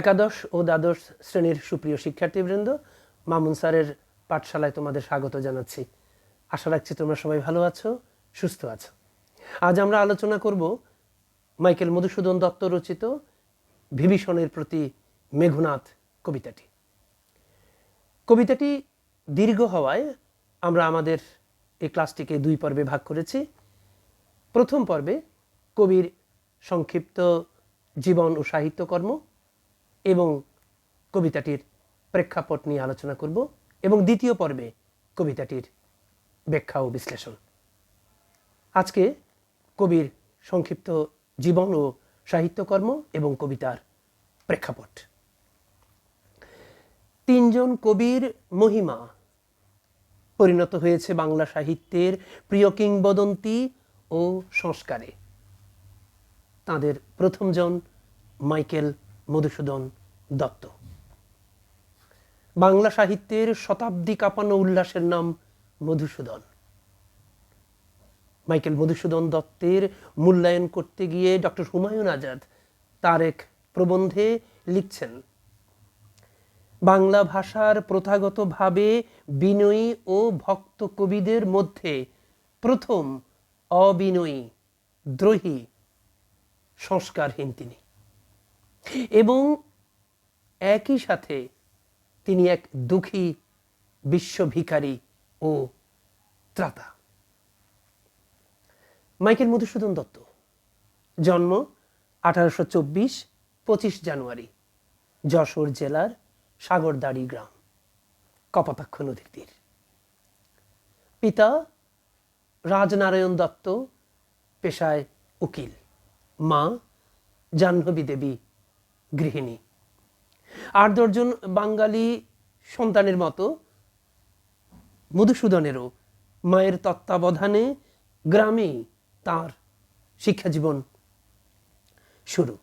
একাদশ ও দ্বাদশ শ্রেণির সুপ্রিয় শিক্ষার্থীবৃন্দ, মামুন স্যারের পাঠশালায় তোমাদের স্বাগত জানাচ্ছি। আশা রাখছি তোমরা সবাই ভালো আছো, সুস্থ আছো। আজ আমরা আলোচনা করব মাইকেল মধুসূদন দত্ত রচিত বিভীষণের প্রতি মেঘনাথ কবিতাটি। কবিতাটি দীর্ঘ হওয়ায় আমরা আমাদের এই ক্লাসটিকে দুই পর্বে ভাগ করেছি। প্রথম পর্বে কবির সংক্ষিপ্ত জীবন ও সাহিত্যকর্ম এবং কবিতাটির প্রেক্ষাপট নিয়ে আলোচনা করব এবং দ্বিতীয় পর্বে কবিতাটির ব্যাখ্যা ও বিশ্লেষণ। আজকে কবির সংক্ষিপ্ত জীবন ও সাহিত্যকর্ম এবং কবিতার প্রেক্ষাপট। তিনজন কবির মহিমা পরিণত হয়েছে বাংলা সাহিত্যের প্রিয় কিংবদন্তি ও সংস্কারে। তাদের প্রথমজন মাইকেল মধুসূদন দত্ত। বাংলা সাহিত্যের শতাব্দী কাঁপানো উল্লাসের নাম মধুসূদন। মাইকেল মধুসূদন দত্তের মূল্যায়ন করতে গিয়ে ডক্টর হুমায়ুন আজাদ তার এক প্রবন্ধে লিখছেন, বাংলা ভাষার প্রথাগতভাবে বিনয়ী ও ভক্ত কবিদের মধ্যে প্রথম অবিনয়ী দ্রোহী সংস্কারহীন তিনি। এবং একই সাথে তিনি এক দুঃখী বিশ্বভিকারী ও ত্রাতা। মাইকেল মধুসূদন দত্ত, জন্ম আঠারোশো চব্বিশ, পঁচিশ জানুয়ারি, যশোর জেলার সাগরদাড়ি গ্রাম, কপতাক্ষ নদীর তীর। পিতা রাজনারায়ণ দত্ত, পেশায় উকিল। মা জাহ্নবী দেবী গৃহিণী। আট দশজন বাঙালি সন্তানের মতো মধুসূদনেরও মায়ের তত্ত্বাবধানে গ্রামেই তার শিক্ষা জীবন শুরু।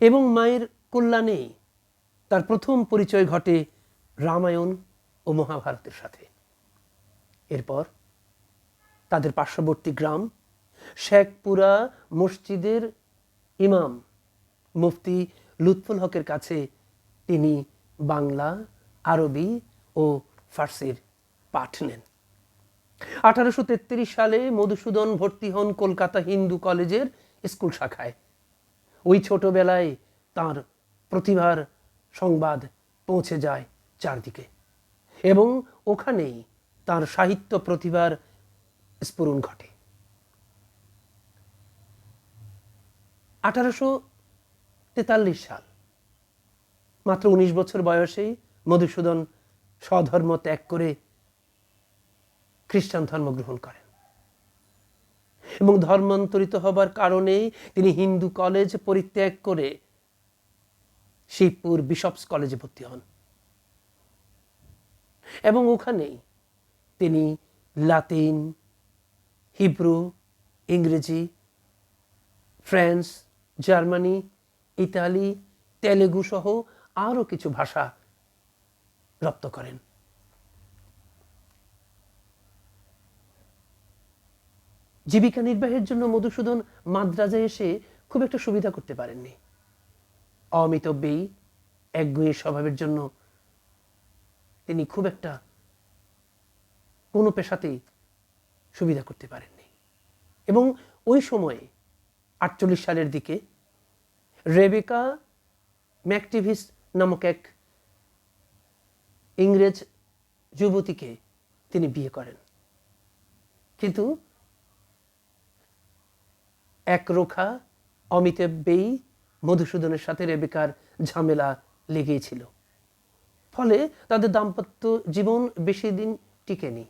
এবং মায়ের কল্যাণে তার প্রথম পরিচয় ঘটে রামায়ণ ও মহাভারতের সাথে। এরপর তাদের পার্শ্ববর্তী গ্রাম শেখপুরা মসজিদের ইমাম মুফতি লুৎফুল হকের কাছে তিনি বাংলা, আরবি ও ফার্সির পাঠ নেন। আঠারোশো তেত্রিশ সালে মধুসূদন ভর্তি হন কলকাতা হিন্দু কলেজের স্কুল শাখায়। ওই ছোটবেলায় তার প্রতিভার সংবাদ পৌঁছে যায় চারদিকে এবং ওখানেই তার সাহিত্য প্রতিভার স্ফুরণ ঘটে। আঠারোশো তেতাল্লিশ সাল। মাত্র উনিশ বছর বয়সেই মধুসূদন স্বধর্ম ত্যাগ করে খ্রিস্টান ধর্ম গ্রহণ করেন। এবং ধর্মান্তরিত হবার কারণে তিনি হিন্দু কলেজ পরিত্যাগ করে শিবপুর বিশপস কলেজে ভর্তি হন। এবং ওখানেই তিনি লাতিন, হিব্রু, ইংরেজি, ফ্রান্স, জার্মানি ইতালি, তেলেগু সহ আরও কিছু ভাষা রপ্ত করেন। জীবিকা নির্বাহের জন্য মধুসূদন মাদ্রাজে এসে খুব একটা সুবিধা করতে পারেননি। অমিতব্যয়ী একগুয়ে স্বভাবের জন্য তিনি খুব একটা কোনো পেশাতেই সুবিধা করতে পারেননি। এবং ওই সময়ে আটচল্লিশ সালের দিকে রেবেকা ম্যাকটিভিস নামক এক ইংরেজ যুবতীকে তিনি বিয়ে করেন। কিন্তু একরোখা অমিতব্যয়ী মধুসূদনের সাথে রেবেকার ঝামেলা লেগেই ছিল ফলে তাদের দাম্পত্য জীবন বেশি দিন টিকেনি।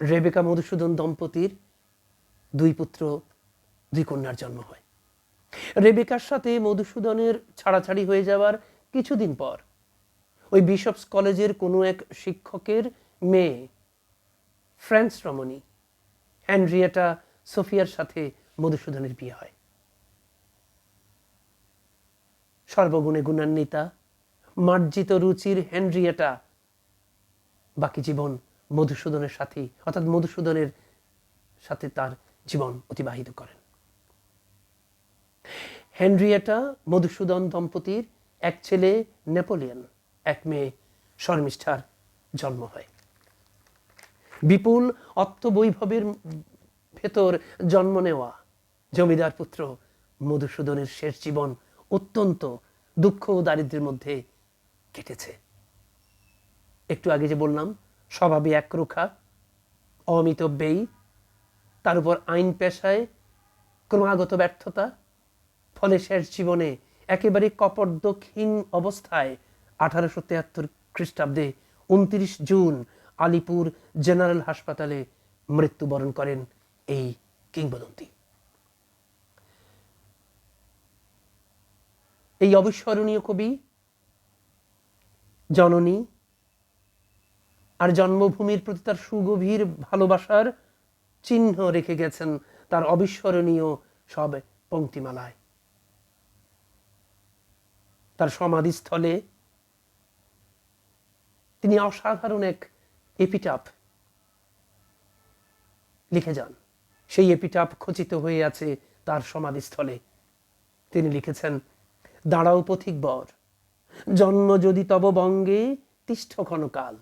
রেবেকা মধুসূদন দম্পতির দুই পুত্র, দুই কন্যার জন্ম হয়। রেবেকার সাথে মধুসূদনের ছাড়াছাড়ি হয়ে যাওয়ার কিছুদিন পর ওই বিশপস কলেজের কোনো এক শিক্ষকের মেয়ে ফ্রান্স রমণী হ্যানরিয়েটা সোফিয়ার সাথে মধুসূদনের বিয়ে হয়। সর্বগুণে গুণান্বিতা, মার্জিত রুচির হেনরিয়েটা বাকি জীবন মধুসূদনের সাথেই, অর্থাৎ মধুসূদনের সাথে তার জীবন অতিবাহিত করেন। হেনরিয়েটা মধুসূদন দম্পতির এক ছেলে নেপোলিয়ন, এক মেয়ে শর্মিষ্ঠার জন্ম হয়। বিপুল অর্থবৈভবের ভেতর জন্ম নেওয়া জমিদার পুত্র মধুসূদনের শেষ জীবন অত্যন্ত দুঃখ ও দারিদ্র্যের মধ্যে কেটেছে। একটু আগে যে বললাম, স্বভাবে একরোখা অমিত ব্যয়ী তার উপর আইন পেশায় ক্রমাগত ব্যর্থতা ফলে শেষ জীবনে একেবারে কপর্দকহীন অবস্থায় আঠারোশো তেহাত্তর খ্রিস্টাব্দে উনত্রিশ জুন আলিপুর জেনারেল হাসপাতালে মৃত্যুবরণ করেন এই কিংবদন্তি। এই অবিস্মরণীয় কবি, জননী আর জন্মভূমির প্রতি তার সুগভীর ভালোবাসার চিহ্ন রেখে গেছেন তার অবিস্মরণীয় সব পঙ্ক্তিমালায়। তার সমাধিস্থলে। তিনি অসাধারণ এক এপিটাপ লিখে যান। সেই এপিটাপ খচিত হয়ে আছে তার সমাধিস্থলে। তিনি লিখেছেন, দাঁড়াও পথিক বর, জন্ম যদি তব বঙ্গে তিষ্ঠ ক্ষণকাল।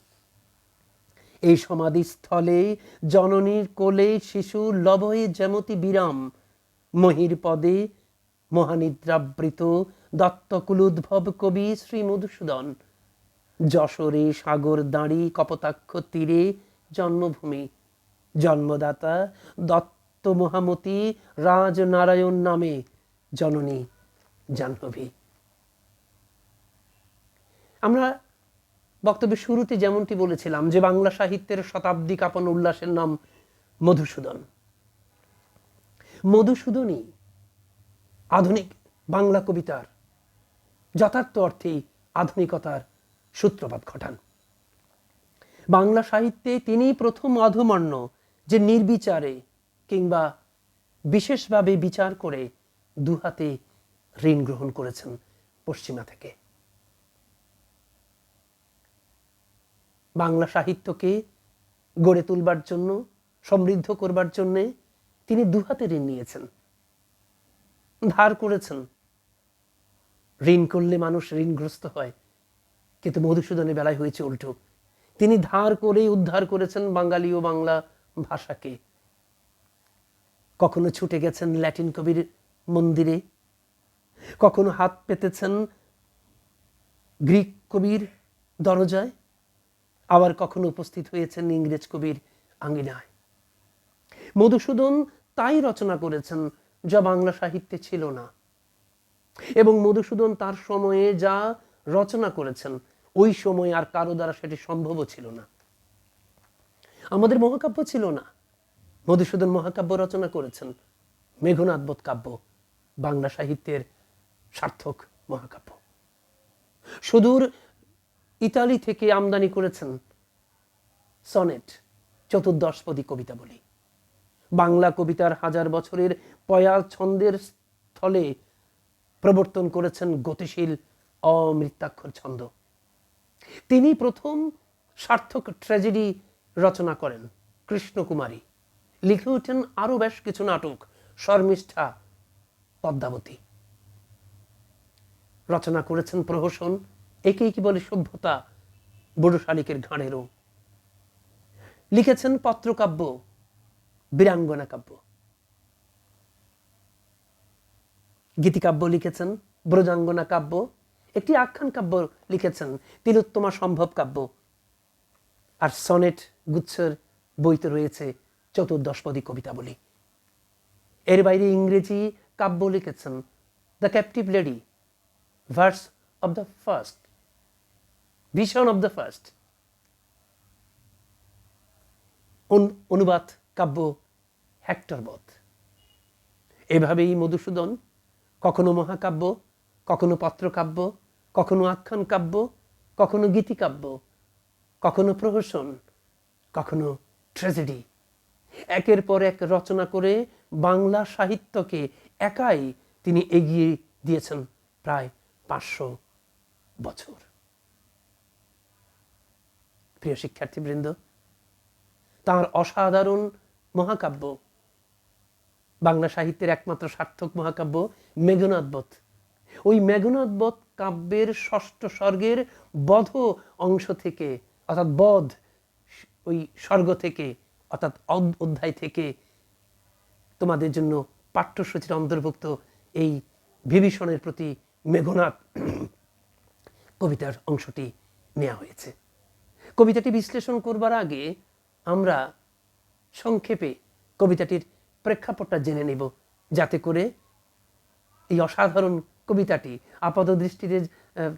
এই সমাধিস্থলে জননীর কোলে শিশু লবয়ে যেমতি বিরাম, মহির পদে মহানিদ্রাবৃত দত্তকুলোদ্ভব কবি শ্রী মধুসূদন যশোরে সাগর দাঁড়ি কপতাক্ষ তীরে জন্মভূমি। জন্মদাতা দত্ত মহামতি রাজনারায়ণ নামে জননী জাহ্নবী। আমরা বক্তব্যের শুরুতে যেমনটি বলেছিলাম যে বাংলা সাহিত্যের শতাব্দী কাপন উল্লাসের নাম মধুসূদন। মধুসূদনই আধুনিক বাংলা কবিতার যথার্থ অর্থেই আধুনিকতার সূত্রপাত ঘটান। বাংলা সাহিত্যে তিনি প্রথম অধমান্য যে নির্বিচারে কিংবা বিশেষভাবে বিচার করে দুহাতে ঋণ গ্রহণ করেছেন পশ্চিমা থেকে। বাংলা সাহিত্যকে গড়ে তুলবার জন্য, সমৃদ্ধ করবার জন্যে তিনি দুহাতে ঋণ নিয়েছেন। ধার করেছেন ঋণ করলে মানুষ ঋণগ্রস্ত হয়। কিন্তু মধুসূদনের বেলায় হয়েছে উল্টো। তিনি ধার করে উদ্ধার করেছেন বাঙালি ও বাংলা ভাষাকে। কখনো ছুটে গেছেন ল্যাটিন কবির মন্দিরে। কখনো হাত পেতেছেন গ্রিক কবির দরজায়। আবার কখনো উপস্থিত হয়েছেন ইংরেজ কবির আঙ্গিনায় মধুসূদন তাই রচনা করেছেন যা বাংলা সাহিত্যে ছিল না। এবং মধুসূদন তার সময়ে যা রচনা করেছেন, ওই সময় আর কারও দ্বারা সেটি সম্ভবও ছিল না। আমাদের মহাকাব্য ছিল না। মধুসূদন মহাকাব্য রচনা করেছেন মেঘনাথ বোধ কাব্য, বাংলা সাহিত্যের সার্থক মহাকাব্য। সুদূর ইতালি থেকে আমদানি করেছেন সনেট, চতুর্দশপদী কবিতা বলি। বাংলা কবিতার হাজার বছরের পয়া ছন্দের স্থলে প্রবর্তন করেছেন গতিশীল অমৃত্যাক্ষর ছন্দ। তিনি প্রথম সার্থক ট্র্যাজেডি রচনা করেন, কৃষ্ণকুমারী। লিখে ওঠেন আরও বেশ কিছু নাটক, শর্মিষ্ঠা, পদ্মাবতী। রচনা করেছেন প্রহসন, একেই কি বলে সভ্যতা বুড়ো শালিকের ঘাড়েরও। লিখেছেন পত্রকাব্য, বীরাঙ্গনা কাব্য। গীতিকাব্য লিখেছেন, ব্রজাঙ্গনা কাব্য, একটি আখ্যান কাব্য লিখেছেন, তিলোত্তমা সম্ভব কাব্য। আর সনেট গুচ্ছের বইতে রয়েছে চতুর্দশপদী কবিতা বলি এর বাইরে ইংরেজি কাব্য লিখেছেন the captive lady verse of the first vision of the first অনুবাদ কাব্য হেক্টর বধ এভাবেই মধুসূদন কখনো মহাকাব্য, কখনো পত্রকাব্য, কখনো আখ্যান কাব্য, কখনো গীতিকাব্য, কখনো প্রহসন, কখনো ট্র্যাজেডি একের পর এক রচনা করে বাংলা সাহিত্যকে একাই তিনি এগিয়ে দিয়েছেন প্রায় পাঁচশো বছর। প্রিয় শিক্ষার্থীবৃন্দ, তার অসাধারণ মহাকাব্য বাংলা সাহিত্যের একমাত্র সার্থক মহাকাব্য মেঘনাথবধ ওই মেঘনাথবধ কাব্যের ষষ্ঠ স্বর্গের বধ অংশ থেকে, অর্থাৎ বধ ওই স্বর্গ থেকে, অর্থাৎ অধ্যায় থেকে তোমাদের জন্য পাঠ্যসূচির অন্তর্ভুক্ত এই বিভীষণের প্রতি মেঘনাথ কবিতার অংশটি নেওয়া হয়েছে। কবিতাটি বিশ্লেষণ করবার আগে আমরা সংক্ষেপে কবিতাটির প্রেক্ষাপটটা জেনে নেব। যাতে করে এই অসাধারণ কবিতাটি আপাত দৃষ্টিতে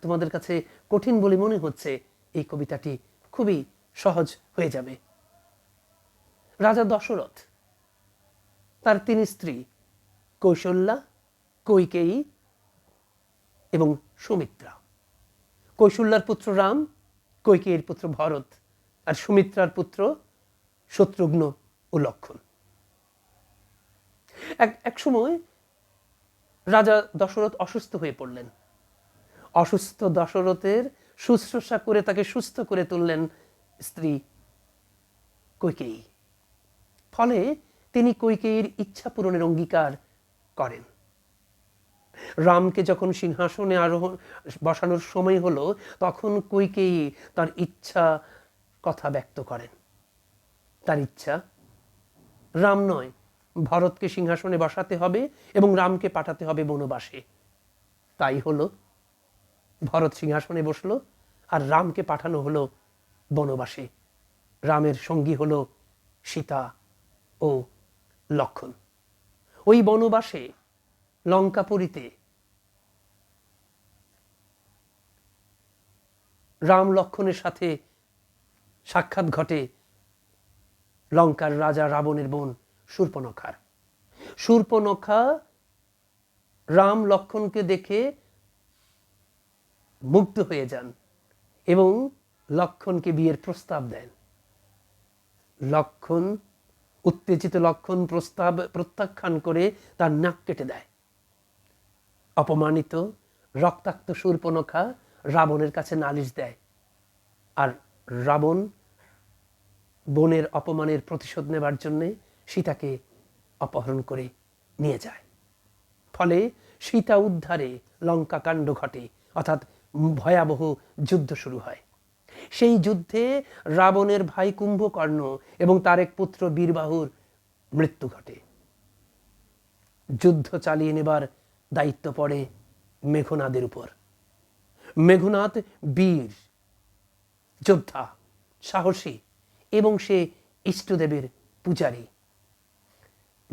তোমাদের কাছে কঠিন বলে মনে হচ্ছে, এই কবিতাটি খুবই সহজ হয়ে যাবে। রাজা দশরথ, তার তিন স্ত্রী কৌশল্যা, কৈকেয়ী এবং সুমিত্রা। কৌশল্যার পুত্র রাম, কৈকেয়ীর পুত্র ভরত, আর সুমিত্রার পুত্র শত্রুঘ্ন ও লক্ষণ। এক এক সময় রাজা দশরথ অসুস্থ হয়ে পড়লেন। অসুস্থ দশরথের শুশ্রূষা করে তাকে সুস্থ করে তুললেন স্ত্রী কৈকেয়ী। ফলে তিনি কৈকেয়ীর ইচ্ছা পূরণের অঙ্গীকার করেন। রামকে যখন সিংহাসনে আরোহণ, বসানোর সময় হলো, তখন কৈকেয়ী তার ইচ্ছা কথা ব্যক্ত করেন। তার ইচ্ছা রাম নয় ভরতকে সিংহাসনে বসাতে হবে এবং রামকে পাঠাতে হবে বনবাসে। তাই হলো, ভরত সিংহাসনে বসল আর রামকে পাঠানো হলো বনবাসে। রামের সঙ্গী হলো সীতা ও লক্ষণ। ওই বনবাসে, লঙ্কাপুরীতে রাম লক্ষণের সাথে সাক্ষাৎ ঘটে লঙ্কার রাজা রাবণের বোন শূর্পনখার শূর্পনখা রাম লক্ষণকে দেখে মুগ্ধ হয়ে যান এবং লক্ষণকে বিয়ের প্রস্তাব দেন। লক্ষণ, উত্তেজিত লক্ষণ প্রস্তাব প্রত্যাখ্যান করে তার নাক কেটে দেয়। অপমানিত, রক্তাক্ত শূর্পনখা রাবণের কাছে নালিশ দেয় আর রাবণ বোনের অপমানের প্রতিশোধ নেবার জন্যে সীতাকে অপহরণ করে নিয়ে যায়। ফলে সীতা উদ্ধারে লঙ্কা কাণ্ড ঘটে, অর্থাৎ ভয়াবহ যুদ্ধ শুরু হয়। সেই যুদ্ধে রাবণের ভাই কুম্ভকর্ণ এবং তার এক পুত্র বীরবাহুর মৃত্যু ঘটে। যুদ্ধ চালিয়ে নেবার দায়িত্ব পড়ে মেঘনাদের উপর। মেঘনাথ বীর, যোদ্ধা, সাহসী এবং সে ইষ্টদেবের পূজারী।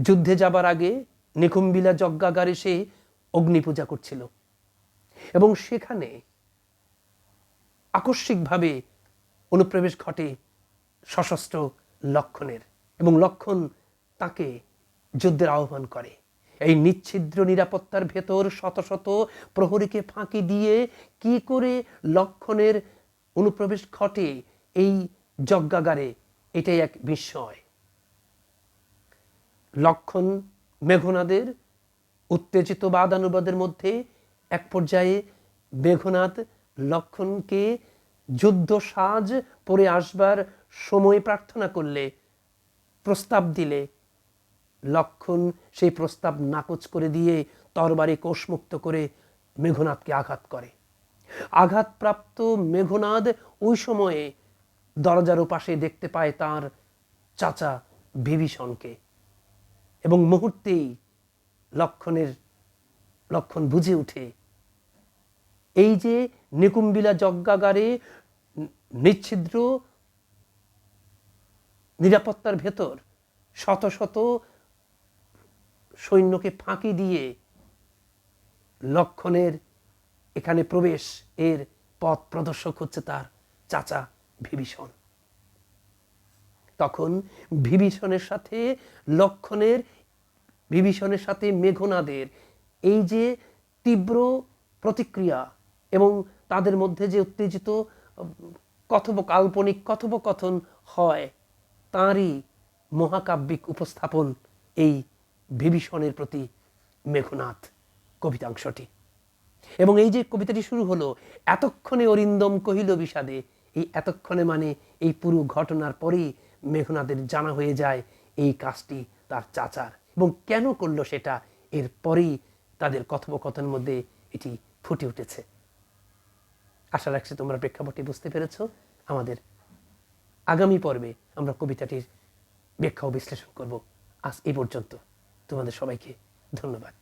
যুদ্ধে যাবার আগে নিকুম্বিলা যজ্ঞাগারে সে অগ্নি পূজা করছিল। এবং সেখানে আকস্মিকভাবে অনুপ্রবেশ ঘটে সশস্ত্র লক্ষণের এবং লক্ষণ তাকে যুদ্ধের আহ্বান করে। এই নিচ্ছিদ্র নিরাপত্তার ভেতর শত শত প্রহরীকে ফাঁকি দিয়ে কি করে লক্ষণের অনুপ্রবেশ ঘটে এই যজ্ঞাগারে, এটাই এক বিস্ময়। লক্ষণ মেঘনাদের, উত্তেজিত বাদানুবাদের মধ্যে এক পর্যায়ে মেঘনাদ লক্ষণকে যুদ্ধ সাজ পরে আসবার সময় প্রার্থনা করলে, প্রস্তাব দিলে। লক্ষণ সেই প্রস্তাব নাকচ করে দিয়ে তরবারি কোষমুক্ত করে মেঘনাদকে আঘাত করে। আঘাতপ্রাপ্ত মেঘনাদ ওই সময়ে দরজার পাশে দেখতে পায় তার চাচা বিভীষণকে। এবং মুহূর্তেই লক্ষণের, লক্ষণ বুঝে উঠে এই যে নিকুম্বিলা যজ্ঞাগারে নিচ্ছিদ্র নিরাপত্তার ভেতর শত শত সৈন্যকে ফাঁকি দিয়ে লক্ষণের এখানে প্রবেশ, এর পথ প্রদর্শক হচ্ছে তার চাচা বিভীষণ তখন বিভীষণের সাথে, লক্ষণের বিভীষণের সাথে মেঘনাদের এই যে তীব্র প্রতিক্রিয়া এবং তাদের মধ্যে যে উত্তেজিত কথোপ কাল্পনিক কথোপকথন হয়, তাঁরই মহাকাব্যিক উপস্থাপন এই বিভীষণের প্রতি মেঘনাথ কবিতাংশটি। এবং এই যে কবিতাটি শুরু হলো, এতক্ষণে অরিন্দম কহিল বিষাদে, এই এতক্ষণে মানে এই পুরো ঘটনার পরেই মেঘনাদের জানা হয়ে যায় এই কাজটি তার চাচার। এবং কেন করল সেটা এরপরেই তাদের কথোপকথনের মধ্যে এটি ফুটে উঠেছে। আশা রাখছি তোমরা প্রেক্ষাপটটি বুঝতে পেরেছ। আমাদের আগামী পর্বে আমরা কবিতাটির ব্যাখ্যা ও বিশ্লেষণ করব। আজ এ পর্যন্ত। তোমাদের সবাইকে ধন্যবাদ।